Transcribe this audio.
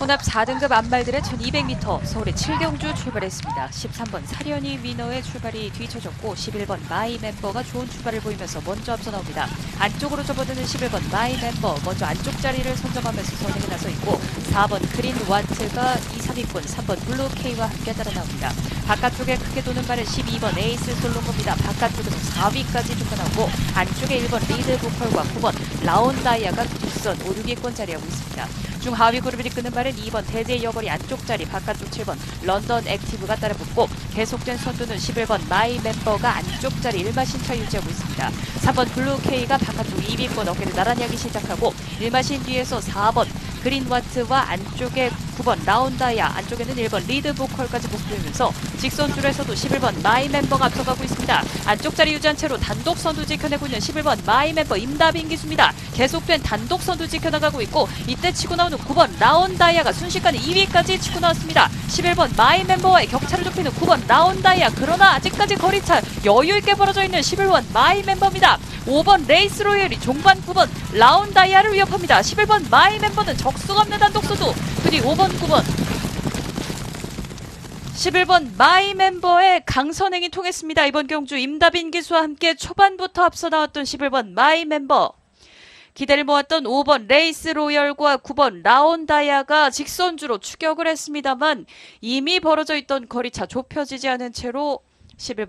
혼합 4등급 안말들의 1200m 서울의 7경주 출발했습니다. 13번 사련이 위너의 출발이 뒤쳐졌고 11번 마이 멤버가 좋은 출발을 보이면서 먼저 앞서 나옵니다. 안쪽으로 접어드는 11번 마이 멤버 먼저 안쪽 자리를 선점하면서 선행에 나서 있고 4번 그린 와트가 2, 3위권 3번 블루 K와 함께 따라 나옵니다. 바깥쪽에 크게 도는 발은 12번 에이스 솔로입니다. 바깥쪽에서 4위까지 쫓겨나고 안쪽에 1번 리드 보컬과 9번 라온다이아가 뒷선 5, 6위권 자리하고 있습니다. 중하위 그룹을 이끄는 발은 2번 대제 여거리 안쪽 자리 바깥쪽 7번 런던 액티브가 따라붙고 계속된 선두는 11번 마이 멤버가 안쪽 자리 일마신차 유지하고 있습니다. 3번 블루 K가 바깥쪽 2위권 어깨를 나란히 하기 시작하고 일마신 뒤에서 4번 그린와트와 안쪽에 9번 라운다야 안쪽에는 1번 리드 보컬까지 목표이면서 직선 줄에서도 11번 마이 멤버가 앞서가고 있습니다. 안쪽 자리 유지한 채로 단독 선두 지켜내고 있는 11번 마이 멤버 임다빈 기수입니다. 계속된 단독 선두 지켜나가고 있고 이때 치고 나오는 9번 라운다이아가 순식간에 2위까지 치고 나왔습니다. 11번 마이 멤버와의 격차를 좁히는 9번 라운다이아 그러나 아직까지 거리차 여유 있게 벌어져 있는 11번 마이 멤버입니다. 5번 레이스 로열이 종반 9번 라운다이아를 위협합니다. 11번 마이 멤버는 적수가 없는 단독 그리고 5번 9번 11번 마이 멤버의 강선행이 통했습니다. 이번 경주 임다빈 기수와 함께 초반부터 앞서 나왔던 11번 마이 멤버. 기대를 모았던 5번 레이스 로열과 9번 라온다이아가 직선주로 추격을 했습니다만 이미 벌어져 있던 거리차 좁혀지지 않은 채로 11번